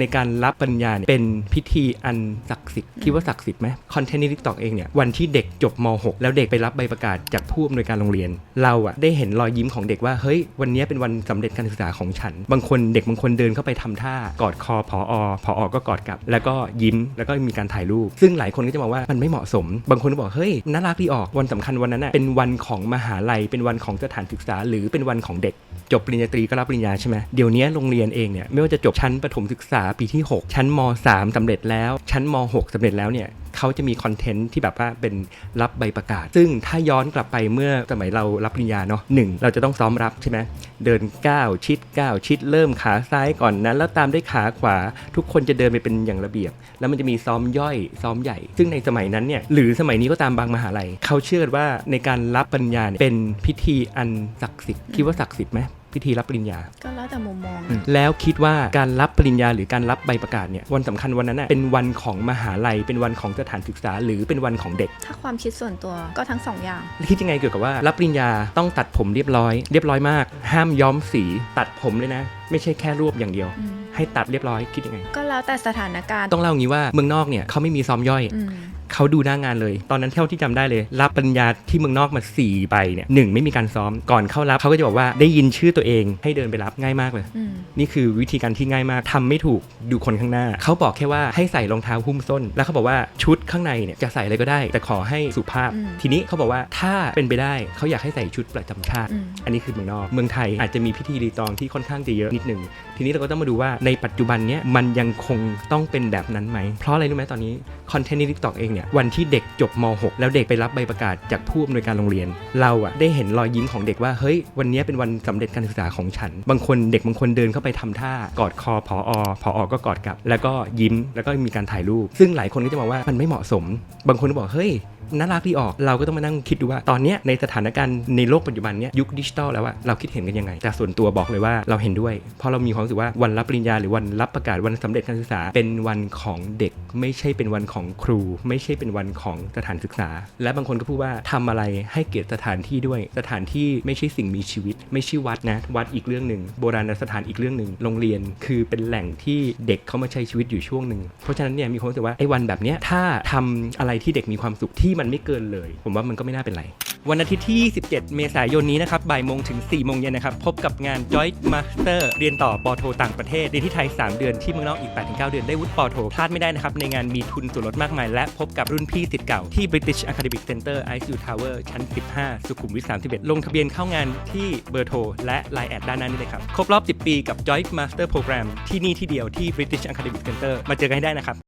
ในการรับปริญญาเนี่ยเป็นพิธีอันศักดิ์สิทธิ์คิดว่าศักดิ์สิทธิ์ไหมคอนเทนต์ในทิกตอกเองเนี่ยวันที่เด็กจบม .6 แล้วเด็กไปรับใบประกาศจากผู้อำนวยการโรงเรียน เราอะได้เห็นรอยยิ้มของเด็กว่าเฮ้ยวันนี้เป็นวันสำเร็จการศึกษาของฉัน บางคนเด็กบางคนเดินเข้าไปทำท่ากอดคอพอพอก็กอดกลับ แล้วก็ยิ้มแล้วก็มีการถ่ายรูป ซึ่งหลายคนก็จะมองว่ามันไม่เหมาะสม บางคนก็บอกเฮ้ยน่ารักดีออกวันสำคัญวันนั้นอะเป็นวันของมหาลัย เป็นวันของสถานศึกษา หรือเป็นวันของเด็ก จบปริญญาตรีก็รับปริญญาใช่ไหมเดี๋ยวนี้โรงเรียนเองเนี่ยไม่ว่าจะจบชั้นประถมศึกษาปีที่ 6 ชั้นม 3สำเร็จแล้ว ชั้นม 6สำเร็จแล้วเนี่ยเขาจะมีคอนเทนต์ที่แบบว่าเป็นรับใบประกาศ ซึ่งถ้าย้อนกลับไปเมื่อสมัยเรารับปริญญาเนาะหนึ่งเราจะต้องซ้อมรับใช่ไหมเดินก้าวชิดก้าวชิดเริ่มขาซ้ายก่อนนั้น แล้วตามด้วยขาขวา ทุกคนจะเดินไปเป็นอย่างระเบียบ แล้วมันจะมีซ้อมย่อยซ้อมใหญ่ ซึ่งในสมัยนั้นเนี่ยหรือสมัยนี้ก็ตามบางมหาลัยเขาเชื่อว่าในการรับปริญญาเเป็นพิธีอันศักดิ์สิทธิ์คิดว่าศักดิ์สิทธิ์ไหม พิธีรับปริญญา ก็แล้วแต่มุมมอง แล้วคิดว่าการรับปริญญาหรือการรับใบประกาศเนี่ยวันสำคัญวันนั้นน่ะเป็นวันของมหาลัย เป็นวันของสถานศึกษา หรือเป็นวันของเด็ก ถ้าความคิดส่วนตัวก็ทั้งสองอย่าง คิดยังไงเกี่ยวกับว่ารับปริญญาต้องตัดผมเรียบร้อย เรียบร้อยมาก ห้ามย้อมสีตัดผมเลยนะ ไม่ใช่แค่รวบอย่างเดียวอืมให้ตัดเรียบร้อยคิดยังไง ก็แล้วแต่สถานการณ์ต้องเล่างี้ว่าเมืองนอกเนี่ยเขาไม่มีซ้อมย่อยอืม เขาดูหน้างานเลย ตอนนั้นเท่าที่จำได้เลย รับปริญญาที่เมืองนอกมา4ใบเนี่ยหนึ่งไม่มีการซ้อมก่อนเข้ารับเขาก็จะบอกว่าได้ยินชื่อตัวเองให้เดินไปรับง่ายมากเลยอืมนี่คือวิธีการที่ง่ายมากทำไม่ถูกดูคนข้างหน้า เขาบอกแค่ว่าให้ใส่รองเท้าหุ้มส้น แล้วเขาบอกว่าชุดข้างในเนี่ยจะใส่อะไรก็ได้ แต่ขอให้สุภาพอืมทีนี้เขาบอกว่าถ้าเป็นไปได้เขาอยากให้ใส่ชุดประจำชาติอืมอันนี้คือเมืองนอก เมืองไทยอาจจะมีพิธีรีตองที่ค่อนข้างจะเยอะนิดหนึ่งทีนี้เราก็ต้องมาดูว่าในปัจจุบันเนี้ยมันยังคงต้องเป็นแบบนั้นไหมเพราะอะไรรู้ไหมตอนนี้ คอนเทนต์ในทิกตอกเองเนี่ยวันที่เด็กจบม .6 แล้วเด็กไปรับใบประกาศจากผู้อำนวยการโรงเรียน เราอะได้เห็นรอยยิ้มของเด็กว่าเฮ้ยวันนี้เป็นวันสำเร็จการศึกษาของฉัน บางคนเด็กบางคนเดินเข้าไปทำท่ากอดคอพอพอก็กอดกลับ แล้วก็ยิ้มแล้วก็มีการถ่ายรูป ซึ่งหลายคนก็จะมอกว่ามันไม่เหมาะสม บางคนก็บอกเฮ้ย น่ารักดีออก เราก็ต้องมานั่งคิดดูว่าตอนนี้ในสถานการณ์ในโลกปัจจุบันเนี้ยยุคดิจิตอลแล้วอะเราคิดเห็นกันยังไง แต่ส่วนตัวบอกเลยว่าเราเห็นด้วยเพราะเรามีความรู้สึกว่าวันรับปริญญาหรือวันรับประกาศวันสำเร็จการศึกษา เป็นวันของเด็ก ไม่ใช่เป็นวันของครู ไม่ใช่เป็นวันของสถานศึกษา และบางคนก็พูดว่าทำอะไรให้เกียรติสถานที่ด้วย สถานที่ไม่ใช่สิ่งมีชีวิต ไม่ใช่วัดนะ วัดอีกเรื่องหนึ่งโบราณสถานอีกเรื่องหนึ่งโรงเรียนคือเป็นแหล่งที่เด็กเขามาใช้ชีวิตอยู่ช่วงหนึ่งเพราะฉะนั้นเนี่ยมีความรู้สึกว่าไอ้วันแบบเนี้ยถ้าทำอะไรที่เด็กมีความสุขที่มันไม่เกินเลย ผมว่ามันก็ไม่น่าเป็นไร วันอาทิตย์ที่ 27 เมษายนนี้นะครับบ่ายโมงถึง 4 โมงเย็นนะครับ พบกับงาน Joint Master เรียนต่อปอโทต่างประเทศเรียนที่ไทย 3 เดือนที่เมืองนอกอีก 8-9 เดือนได้วุฒิปอโทพลาดไม่ได้นะครับ ในงานมีทุนส่วนลดมากมาย และพบกับรุ่นพี่สิทธิ์เก่าที่ British Academic Center ICU Tower ชั้น 15 สุขุมวิท 31 ลงทะเบียนเข้างานที่เบอร์โทรและ Line แอดด้านหน้านี้เลยครับครบรอบ 10 ปีกับ Joint Master Program ที่นี่ที่เดียวที่ British Academic Center มาเจอกันให้ได้นะครับ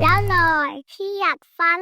แล้วหน่อยที่อยากฟัง